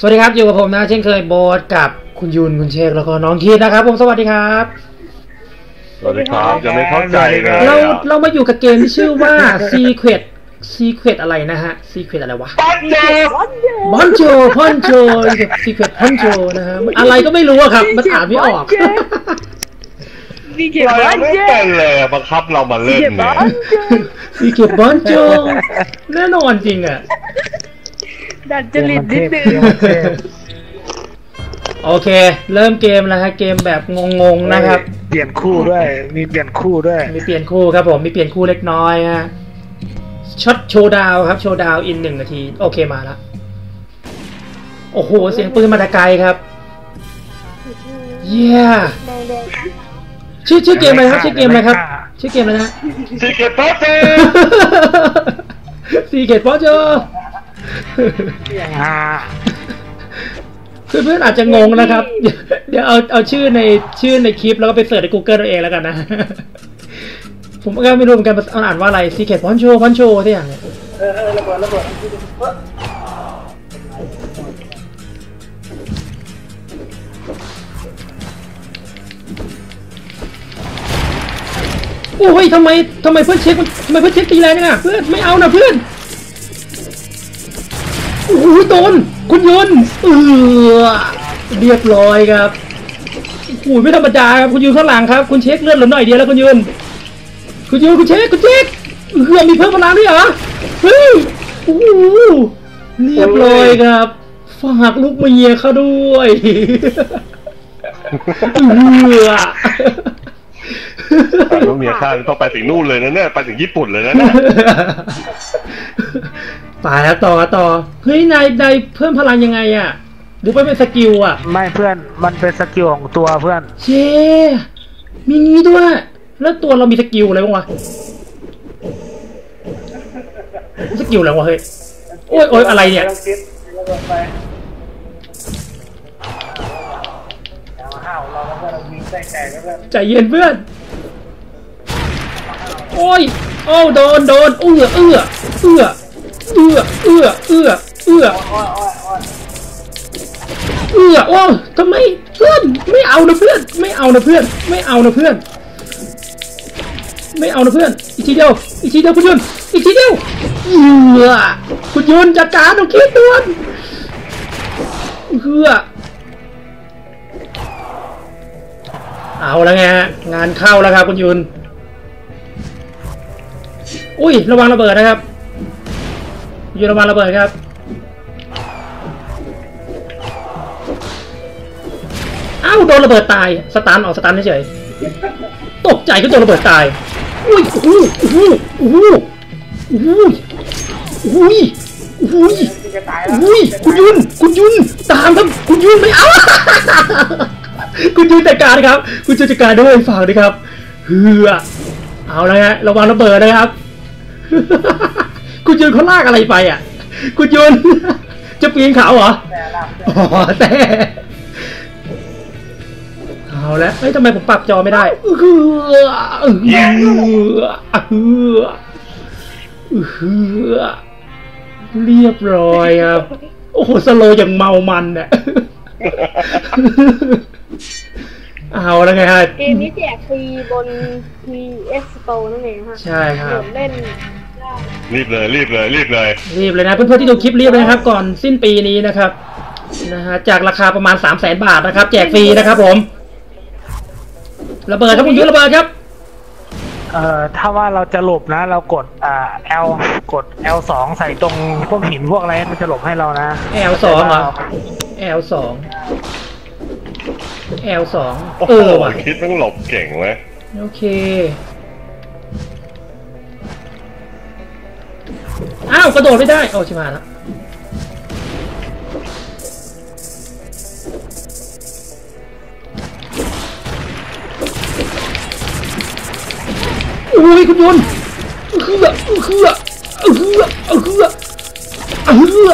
สวัสดีครับอยู่กับผมนะ เช่นเคยโบสกับคุณยุนคุณเชคแล้วก็น้องคีดนะครับ ผมสวัสดีครับ สวัสดีครับจะไม่เข้าใจเลยเราอะเรามาอยู่กับเกมที่ชื่อว่า Secret Secret อะไรนะฮะ Secret อะไรวะปั้นเจอบอนโจพอนโจ Secret พอนโจนะฮะมันอะไรก็ไม่รู้อะครับมันอ่านไม่ออกนี่เก็บเราบ้านไม่เจ๊เป็นเลยอะบังคับเรามาเล่นเก็บเนี่บ้ายนเจ๊ Secret บอนโจแน่นอนจริงอะ ดัดจริตนิดนึงโอเค เริ่มเกมแล้วฮะเกมแบบงงๆนะครับ เปลี่ยนคู่ด้วย มีเปลี่ยนคู่ด้วย มีเปลี่ยนคู่ครับผมมีเปลี่ยนคู่เล็กน้อยฮะช็อตโชว์ดาวครับโชว์ดาวอินหนึ่งนาที โอเคมาละโอ้โห เสียงปืนมาแต่ไกลครับ เยี่ยชื่อชื่อเกมอะไรครับชื่อเกมอะไรครับ ชื่อเกมอะไรนะซีเกตปั้นเจอซีเกตฟอร์เจอร์อ่า เพื่อนๆอาจจะงงนะครับ เดี๋ยวเอาเอาชื่อในชื่อในคลิปแล้วก็ไปเสิร์ชใน Google เอาเองแล้วกันนะ ผมก็ไม่รู้เหมือนกันมันอ่านว่าอะไรซีเกตฟอนโชฟอนโชที่อย่างเนี่ยโอ้ยทำไมทำไมเพื่อนเช็คมันทำไมเพื่อนเช็คตีแรงจังอะเพื่อนไม่เอานะเพื่อน โอ้ยโดนคุณยนเออเรียบร้อยครับโอ้ยไม่ธรรมดาครับคุณยืนข้างหลังครับ คุณเช็คเลือดเหลือหน่อยเดียวแล้วคุณยืนคุณยืนคุณเช็คคุณเช็คเออมีเพิ่มพลังด้วยเหรอเฮ้ยโอ้โหเรียบร้อยครับฝากลูกเมียเขาด้วยเออลูกเมียข้าต้องไปถึงนู่นเลยนะเนี่ยไปถึงญี่ปุ่นเลยนะเนี่ย ตายแล้วต่อต่อเฮ้ยนายนายเพิ่มพลังยังไงอะหรือว่าเป็นสกิลอะไม่เพื่อนมันเป็นสกิลของตัวเพื่อนเชมีงี้ด้วย แล้วตัวเรามีสกิลอะไรบ้างวะสกิลอะไรวะเฮ้ยโอ้ยโอ้ยอะไรเนี่ยใจเย็นเพื่อน โอ้ยโอ้โดนโดนเอื้อเอื้อเอื้อ เอื้อเอื้อเอื้อเอื้อเอื้อโอ้ทำไมเพื่อนไม่เอานะเพื่อน ไม่เอานะเพื่อน ไม่เอานะเพื่อน ไม่เอานะเพื่อน อีกทีเดียว อีกทีเดียวคุณยุนอีกทีเดียวเอื้อคุณยุนจัดการต้องคิดด่วนเอื้อเอาแล้วไงงานเข้าแล้วครับคุณยุนอุ้ย ระวังระเบิดนะครับ อยู่ระวังระเบิดครับอ้าวโดนระเบิดตายสตันออกสตันเฉยตกใจก็โดนระเบิดตายอุ้ยโอ้โหโอ้โหโอ้โหโอ้โหโอ้โหโอ้โหคุณยุนคุณยุนตามครับคุณยุนไม่เอาคุณยุนจัดการครับ คุณยุนจัดการด้วยฝากด้วยครับเฮือเอาละฮะระวังระเบิดนะครับ คุณยุนเขาลากอะไรไปอะ คุณยุนจะปีนเขาเหรออ๋อแต่เอาแล้วเฮ้ยทำไมผมปรับจอไม่ได้เออเออเออเออเรียบร้อยครับ โอ้โหสโลว์อย่างเมามันเนี่ยเอาแล้วไงฮะเกมนี้แจกฟรีบน PS Store นั่นเองฮะใช่คโหลรับดเล่นได้ รีบเลยรีบเลยรีบเลยรีบเลยนะเพื่อนๆที่ดูคลิปรีบเลยนะครับ ก่อนสิ้นปีนี้นะครับนะฮะจากราคาประมาณ 3 0 0แสนบาทนะครับ แจกฟรีนะครับผม ระเบิดครับคุณยุทธระเบิดครับ เอ่อถ้าว่าเราจะหลบนะ เรากดอ่า L กด L สองใส่ตรงพวกหินพวกอะไรมันจะหลบให้เรานะ L สองเหรอ L สอง L สองโอ้เอโหอว่ะคิดต้องหลบเก่งเว้ยโอเค อ้าวกระโดดไม่ได้โอ้ชิบหาแล้วโอ้ยคุณยนต์เฮือเฮือเฮือเฮือเฮือ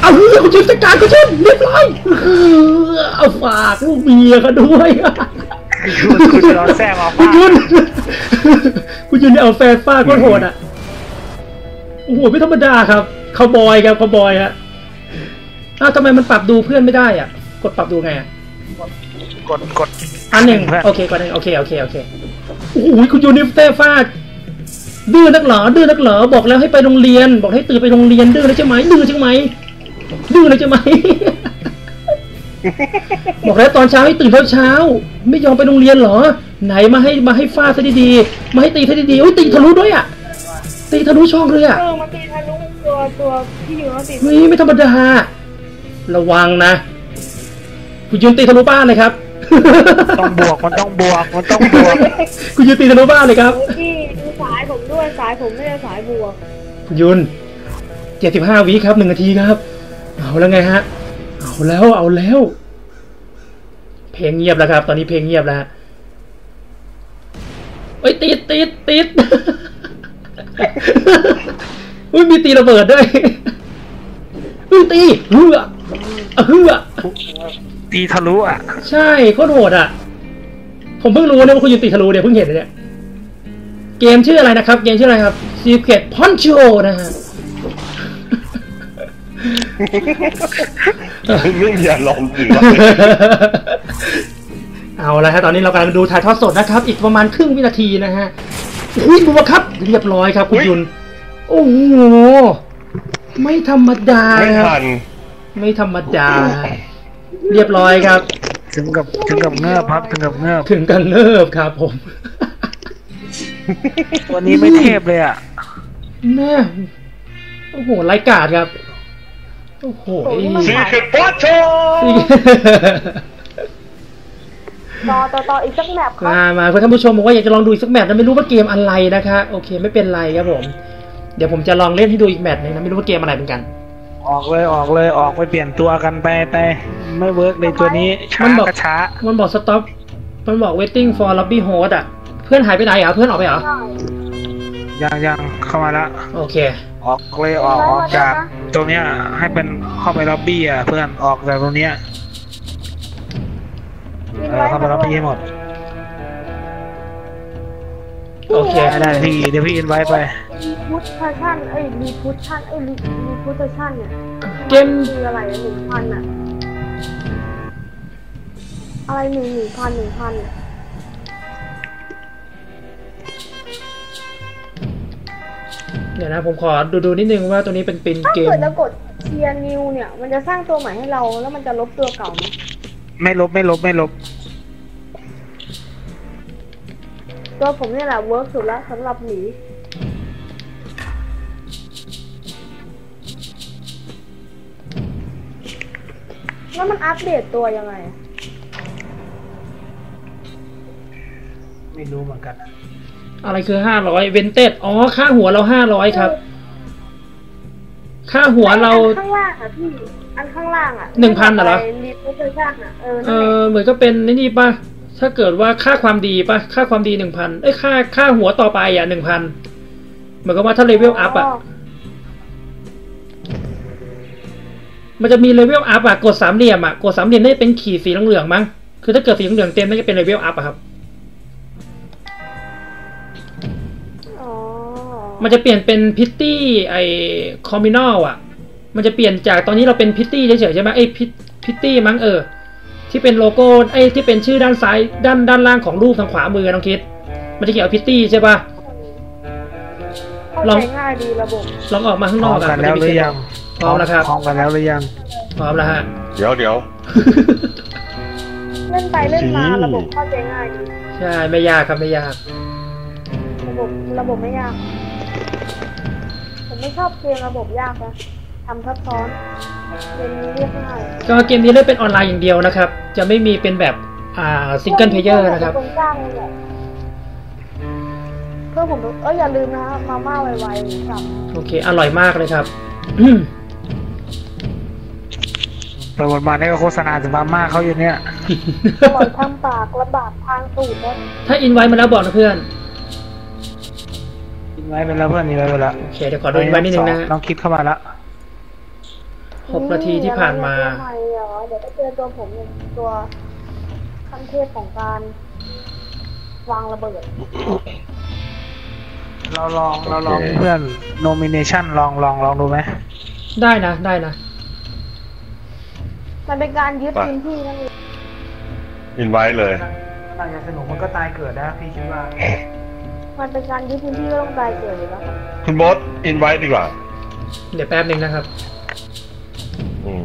เอาเฮือคุณยนต์จัดการคุณยนต์เรียบร้อยเฮือเอาฝากลูกเมียเขาด้วยคุณคุณจะโดนแซงเอาคุณยนคุณยนเนี่ยเอาแฟนฟาดโคตรโหดอะ โอ้โหไม่ธรรมดาครับคาวบอยครับคาวบอยฮะอ้าวทำไมมันปรับดูเพื่อนไม่ได้อะ กดปรับดูไงอะกดกดอันหนึ่งเพื่อนโอเคกดอันหนึ่งโอเคโอเคโอเคโอ้โหคุณยูนิฟเต้ฟาดดื้อนักเหรอดื้อนักเหรอบอกแล้วให้ไปโรงเรียน บอกให้ตื่นไปโรงเรียนดื้อแล้วใช่ไหมดื้อใช่ไหมดื้อแล้วใช่ไหมบอกแล้วตอนเช้าให้ตื่นเช้าเช้าๆไม่ยอมไปโรงเรียนเหรอ ไหนมาให้มาให้ฟาดซะดีๆมาให้ตีซะดีๆโอ้ยตีทะลุด้วยอะ ตีทะลุช่องเลยอะเออมาตีทะลุตัวตัวพี่ยูมาตีเฮ้ยไม่ธรรมดา ระวังนะคุณยืนตีทะลุบ้านเลยครับ ต้องบวกมันต้องบวกมันต้องบวกคุณยืนตีทะลุบ้านเลยครับโอ้ยพี่ดูสายผมด้วยสายผมไม่ใช่สายบวกคุณยุนเจ็ดสิบห้าวิครับหนึ่งนาทีครับ เอาแล้วไงฮะ เอาแล้วเอาแล้ว เพลงเงียบแล้วครับ ตอนนี้เพลงเงียบแล้วฮะเอ้ยติดติดติด อุ้ยมีตีระเบิดด้วยอุ้ยตีเฮือเฮือตีทะลุอะ ใช่โคตรโหดอะ ผมเพิ่งรู้เนี่ยว่าคุณยุนตีทะลุเนี่ยเพิ่งเห็นเลยเนี่ย เกมชื่ออะไรนะครับ เกมชื่ออะไรครับ Secret Poncho นะฮะไม่มีอารมณ์จริงวะเอาละฮะตอนนี้เรากำลังดูถ่ายทอดสดนะครับ อีกประมาณครึ่งวินาทีนะฮะ อุ้ยดูว่าครับเรียบร้อยครับ คุณยุน โอ้โห ไม่ธรรมดาไม่ครับทันไม่ธรรมดา เรียบร้อยครับ ถึงกับถึงกับเงือบครับถึงกับเงือบถึงกันเนิบครับผม ตัวนี้ไม่เทพเลยอะแม่โอ้โหไร้กาดครับ โอ้โหซีเคปอโช ต่อต่อต่ออีกสักแมปครับมามาคุณท่านผู้ชมบอกว่าอยากจะลองดูอีกสักแมตช์นะไม่รู้ว่าเกมอะไรนะคะโอเค ไม่เป็นไรครับผม เดี๋ยวผมจะลองเล่นให้ดูอีกแมตช์หนึงนะไม่รู้ว่าเกมอะไรเหมือนกัน ออกเลยออกเลยออกไปเปลี่ยนตัวกันไปไปไม่เวิร์กเลยตัวนี้ช้ามันบอก ก็ช้ามันบอก stop มันบอก waiting for lobby host อะเพื่อนหายไปไหนอะเพื่อนออกไปเหรอยังยังเข้ามาละโอเค ออกเลยออกออกจากตรงเนี้ยให้เป็นเข้าไปล็อบบี้อะเพื่อนออกจากตรงเนี้ย วินเออไว้เข้าไปล็อบบี้ให้หมด โอเค ได้ได้พี่เดี๋ยวพี่อินไว้ไป รีพุชชั่นเอ้ยรีพุชชั่นเอ้ยรีรีพุชชั่นเนี่ยเกมคืออะไรหนึ่งพันอะอะไรหนึ่งหนึ่งพันหนึ่งพันอะเดี๋ยวนะผมขอดูดูนิดนึงว่าตัวนี้เป็นเป็นถ้าเกม เกิดเรากดเทียร์นิวเนี่ย มันจะสร้างตัวใหม่ให้เราแล้วมันจะลบตัวเก่าไหมไม่ลบไม่ลบไม่ลบ ตัวผมเนี่ยแหละเวิร์กสุดแล้วสำหรับหมีแล้วมันอัปเดตตัวยังไงอะไม่รู้เหมือนกันอะไรคือห้าร้อยเวนเต็ดอ๋อ ค่าหัวเราห้าร้อยครับ ค่าหัวเรา อันข้างล่างอะพี่ อันข้างล่างอะหนึ่งพันน่ะเหรอ รีพุชชั่นอะเออเอนั่นแหละอเหมือนก็เป็นนี่นี่ป่ะ ถ้าเกิดว่าค่าความดีป่ะค่าความดีหนึ่งพันเอ้ยค่าค่าหัวต่อไปอะหนึ่งพันเหมือนกับว่าถ้าเลเวลอัพอะ มันจะมีเลเวลอัพอะกดสามเหลี่ยมอะกดสามเหลี่ยมได้เป็นขีดสีเหลืองๆมั้งคือถ้าเกิดสีเหลืองๆเต็มน่าจะเป็นเลเวลอัพอะครับอ๋อมันจะเปลี่ยนเป็นพิตตี้ไอคอมมินอลอะ มันจะเปลี่ยนจากตอนนี้เราเป็นพิตตี้เฉยๆใช่ไหมไอพิพิตตี้มั้งเออ ที่เป็นโลโก้ไอที่เป็นชื่อด้านซ้ายด้านด้านล่างของรูปทางขวามือน้องคิด มันจะเกี่ยวกับพิตตี้ใช่ป่ะเข้าลองใจง่ายดีระบบลองออกมาข้างพนร้ออกมอะกันมันแล้จะวมีหรือยังพร้อมแล้วครับพร้อมกันแล้วหรือยังพร้อมแล้วฮะเดี๋ยวเดี๋ยวเล่นไปเล่นมาจริงระบบเข้าใจง่ายดีใช่ไม่ยากครับไม่ยาก ระบบระบบไม่ยากผมไม่ชอบเกมระบบยากนะ ทำซับซ้อนเกมนี้เรียบง่ายก็เกมนี้เล่นเป็นออนไลน์อย่างเดียวนะครับ จะไม่มีเป็นแบบอ่าซิงเกิลเพลเยอร์นะครับ ตรงกลางเลยแหละเพื่อนผมเอออย่าลืมนะมาม่าไวๆกับโอเค อร่อยมากเลยครับไปหมดมาเนี่ยก็โฆษณาถึงมาม่าเขาอยู่เนี่ย อร่อยทางปากระบาดทางตูดนะถ้าอินไว้มาแล้วบอกนะเพื่อนอินไว้ไปแล้วเพื่อนอินไว้ไปแล้วโอเคเดี๋ยวขอดูอินไว้นิดนึงนะฮะ น้องคิดเข้ามาละ หกนาทีที่ผ่านมาทำไมเหรอเดี๋ยวก็เจอตัวผมเป็นตัวขั้นเทพของการ วางระเบิด เราลองเราลองโอเค เพื่อน nomination ลองลองลองดูไหมได้นะ ได้นะ มันเป็นการยึดพื้นที่นั่นเองอินไว้เลยหลังจากสนุกมันก็ตายเกิดนะพี่คิดว่า มันเป็นการยึดพื้นที่ก็ต้องตายเกิดอยู่แล้วครับคุณบอสอินไว้ดีกว่า เดี๋ยวแป๊บหนึ่งนะครับ อืม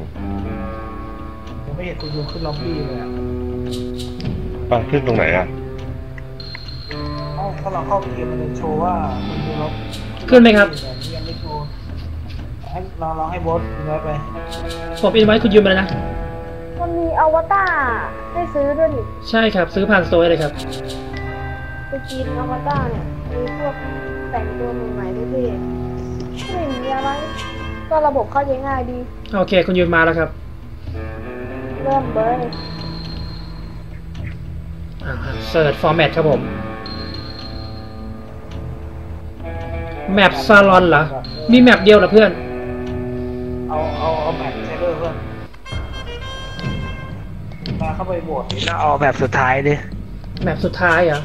ผมไม่เห็นคุณยูขึ้นล็อบบี้เลยอะอะขึ้นตรงไหนอะ เอ้าถ้าเราเข้าเกมมันจะโชว์ว่าคุณยูล็อบขึ้นไหมครับยังไม่โชว์ให้ลองลองให้บอสเนื้อไปผมอินไว้คุณยืมมาเลยนะ มันมีอวตารให้ซื้อด้วยนี่ใช่ครับ ซื้อผ่านสโตร์เลยครับไปกินอวตารเนี่ยมีพวกแต่งตัวใหม่ๆด้วยพี่ไม่มีอะไร ก็ระบบเข้าใจง่ายดี โอเค คุณยืมมาแล้วครับ เริ่มเบยอ่าเสิร์ชฟอร์แมตครับผม แมปซาลอนเหรอ มีแมปเดียวเหรอเพื่อน เอาเอาเอาแบบเซเวอร์เพื่อนมาเข้าไปโหวตนี่แล้วเอาแบบสุดท้ายดิ แมปสุดท้ายเหรอ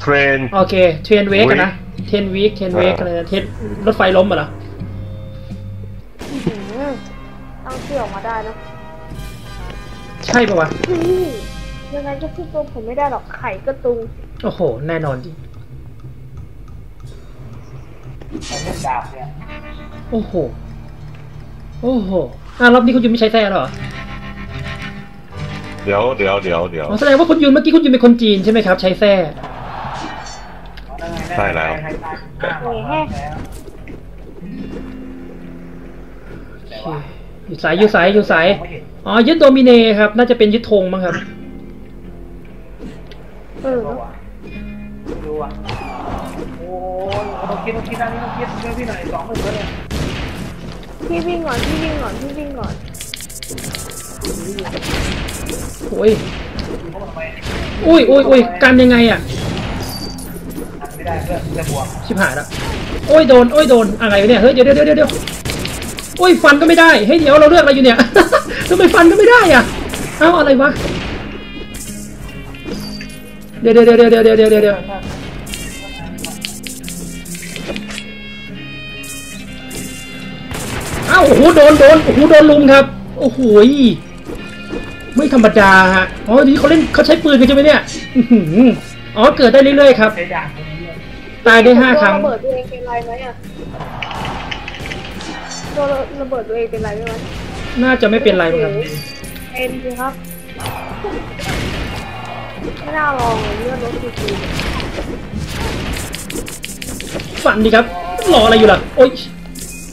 เทรน โอเค เทรนเวกกันนะ เทรนวีคเทรนเวกอะไรนะเทรนรถไฟล้มเหรออื้อ อออกมาได้เนอะใช่ปะวะพี่ยังไงก็ชื่อตัวผมไม่ได้หรอกไข่กระตุงโอ้โห แน่นอนดิเอาเล่นดาบเนี่ยโอ้โห โอ้โหอะรอบนี้คุณยูนไม่ใช้แท้เหรอเดี๋ยวเดี๋ยวเดี๋ยวเดี๋ยวอ๋อแสดงว่าคุณยูนเมื่อกี้คุณยูนเป็นคนจีนใช่ไหมครับ ใช้แท้ใช่แล้ว โอ้ยแฮ่โอเค อยู่สายอยู่สายอยู่สายอ๋อยึดโดมิเนครับ น่าจะเป็นยึดธงมั้งครับเออดูอะโอ้ยต้องคิดต้องคิดอันนี้ต้องคิดช่วยพี่หน่อยสองหมื่นเลยพี่วิ่งก่อนพี่วิ่งก่อนพี่วิ่งก่อนโอ้ยเขาทำไมอุ้ยอุ้ยอุ้ยกันยังไงอะไม่ได้เพื่อนจะบวกชิบหายและโอ้ยโดนโอ้ยโดนอะไรวะเนี่ยเฮ้ยเดี๋ยวเดี๋ยวเดี๋ยว โอ้ยฟันก็ไม่ได้เฮ้ยเดี๋ยวเราเลือกอะไรอยู่เนี่ยทำไมฟันก็ไม่ได้อะเอ้าอะไรวะเดี๋ยวเดี๋ยวเดี๋ยวเดี๋ยวเดี๋ยวเดี๋ยวเดี๋ยวเอ้าโอ้โหโดนโดนโอ้โหโดนลุมครับ โอ้โหไม่ธรรมดาฮะอ๋อนี่เขาเล่นเขาใช้ปืนกันใช่ไหมเนี่ยอ๋อเกิดได้เรื่อยๆครับตายได้ห้าครั้งเปิดเพลเองเป็นไรไหมอะ โดนระเบิดตัวเองเป็นไรไหมวะน่าจะไม่เป็นไรมั้งครับเป็นสิครับไม่น่าลองเลยเลือดรถจริงฟันดีครับรออะไรอยู่ล่ะโอ๊ย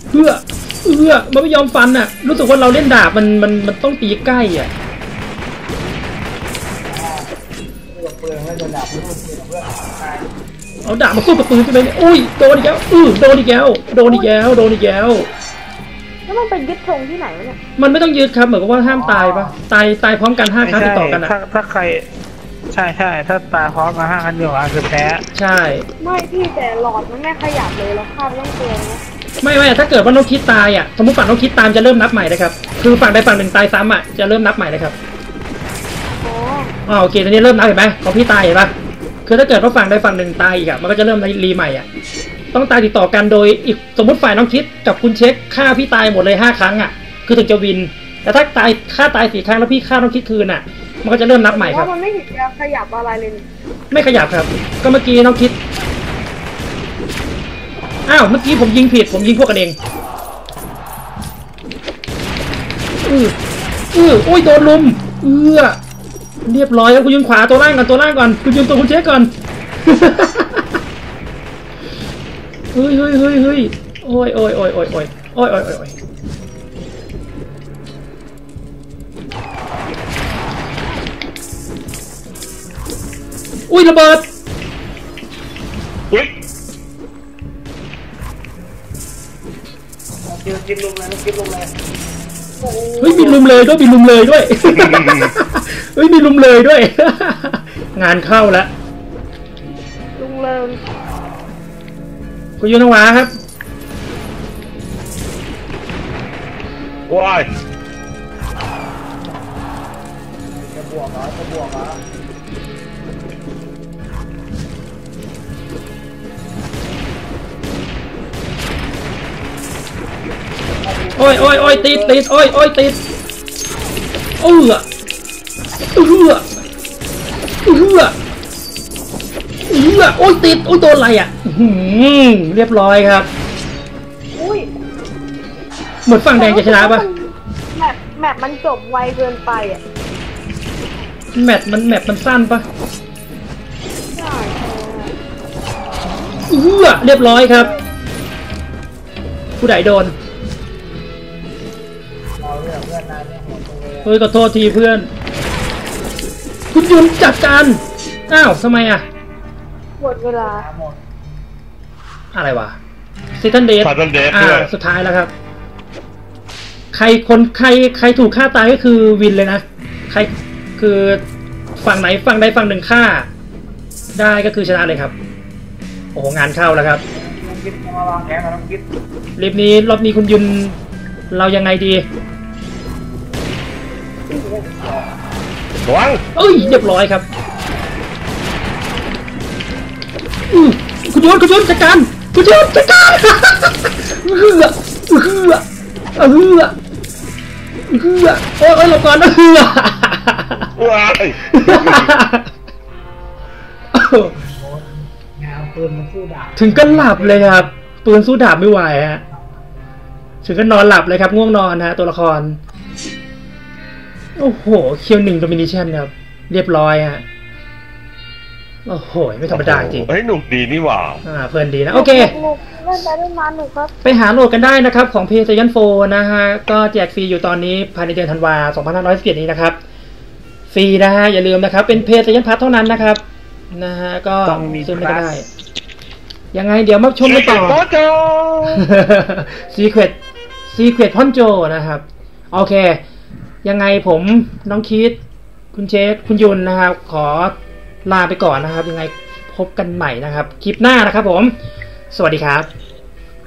เพื่อเพื่อมันไม่ยอมฟันอะ รู้สึกว่าเราเล่นดาบมันมันมันต้องตีใกล้อะเลือกเปลืองแล้วจะดาบเพื่อนเพื่อนเพื่อนตายเอาดาบมาสู้กับปืนใช่ไหมเนี่ยอุ้ยโดนอีกแล้วอือโดนอีกแล้วโดนอีกแล้วโดนอีกแล้วๆ แล้วมันเป็นยึดธงที่ไหนวะเนี่ย มันไม่ต้องยืดครับ เหมือนกับว่าห้ามตายปะตายตายพร้อมกันห้าครั้งติดต่อกันอะถ้าถ้าใคร ใช่ใช่ถ้าตายพร้อมกันห้าคันเดียวอาจจะแพ้ใช่ ไม่พี่แต่หลอดมันไม่ขยับเลยแล้วข้ามต้องเตือนนะไม่ไม่ถ้าเกิดว่าน้องคิดตายอะสมมติฝั่งน้องคิดตามจะเริ่มนับใหม่นะครับ คือฝั่งใดฝั่งหนึ่งตายซ้ำอะจะเริ่มนับใหม่นะครับอ๋ออ๋อโอเคตอนนี้เริ่มนับเห็นไหมของพี่ตายเห็นปะคือถ้าเกิดว่าฝั่งใดฝั่งหนึ่งตายอีกอะมันก็จะเริ่มรีใหม่อะ ต้องตายติดต่อกันโดยอีกสมมติฝ่ายน้องคิดกับคุณเช็คฆ่าพี่ตายหมดเลยห้าครั้งอะคือถึงจะวิน แต่ถ้าตายฆ่าตายสี่ครั้งแล้วพี่ฆ่าน้องคิดคืนอะมันก็จะเริ่มนับใหม่ครับว่ามันไม่เห็นจะขยับอะไรเลยนี่ไม่ขยับครับ ก็เมื่อกี้น้องคิด อ้าว เมื่อกี้ผมยิงผิด ผมยิงพวกกันเอง อืออือโอ้ย โดนลุม เอือเรียบร้อยแล้วคุณยืนขวาตัวล่างก่อน ตัวล่างก่อน คุณยืนตัวคุณเช็คก่อน เฮ้ยเฮ้ยเฮ้ยเฮ้ยโอ้ยโอ้ยโอ้ยโอ้ยโอ้ยโอ้ยโอ้ยโอ้ยโอ้ยอุ้ยระเบิดอุ้ยกินกินลุมเลยกินลุมเลยเฮ้ยมีลุมเลยด้วยมีลุมเลยด้วยเฮ้ยมีลุมเลยด้วย งานเข้าแล้วลุงเริง คุณยูนวาครับว้ายจะบวกเหรอจะบวกเหรอโอ้ยโอ้ยโอ้ยติดติดโอ้ยโอ้ยติดเออเออเออ เออโอ้ยติดโอ้ยโดนอะไรอะอื้อหือเรียบร้อยครับอุ้ยเหมือนฝั่งแดงจะชนะปะแมปแมปมันจบไวเกินไปอะแมตช์มันแมปมันสั้นปะใช่เออเรียบร้อยครับ ผู้ใดโดนเราเลือกเพื่อนนายเนี่ยหัวตัวเองเฮ้ยขอโทษทีเพื่อน คุณยุนจัดการอ้าวทำไมอะ หมดเวลาหมดอะไรวะซิตันเดท Sudden Death อ่าด้วย สุดท้ายแล้วครับ ใครคนใครใครถูกฆ่าตายก็คือวินเลยนะ ใครคือฝั่งไหนฝั่งใดฝั่งหนึ่งฆ่า ได้ก็คือชนะเลยครับ โอ้โหงานเข้าแล้วครับ ต้องคิดมาวางแผนมาต้องคิดรีบนี้รอบนี้คุณยุนเรายังไงดีระวังเอ้ยเรียบร้อยครับอื้อ คุณยุนคุณยุนจัดการคุณยุนจัดการเฮือเฮือเฮือเฮือโอ้ยโอ้ยหลบก่อนนะเฮือว้ายงานปืนมันสู้ดาบถึงก็หลับเลยครับ ปืนสู้ดาบไม่ไหวฮะถึงก็นอนหลับเลยครับ ง่วงนอนฮะ ตัวละคร โอ้โห เคียวหนึ่งโดมินิชันครับ เรียบร้อยฮะ โอ้โห ไม่ธรรมดาจริงเฮ้ยหนุกดีนี่หว่าอ่าเพลินดีนะ โอเคหนุกเล่นไปเล่นมาหนุกครับ ไปหาโหลดกันได้นะครับ ของ PlayStation 4นะฮะ ก็แจกฟรีอยู่ตอนนี้ภายในเดือนธันวา2517นี้นะครับ ฟรีนะฮะ อย่าลืมนะครับ เป็น PlayStation Plus เท่านั้นนะครับ นะฮะ ก็ต้องมีซื้อไม่ก็ plus ได้ ยังไงเดี๋ยวมาชมกันต่อโตโจ Secret Secret พ่อนโจนะครับ โอเค ยังไงผมน้องคิด คุณเชคคุณยุนนะครับ ขอ ลาไปก่อนนะครับ ยังไงพบกันใหม่นะครับ คลิปหน้านะครับผม สวัสดีครับ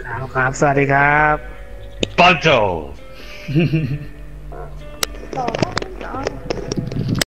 ครับครับ สวัสดีครับโตโจต่อ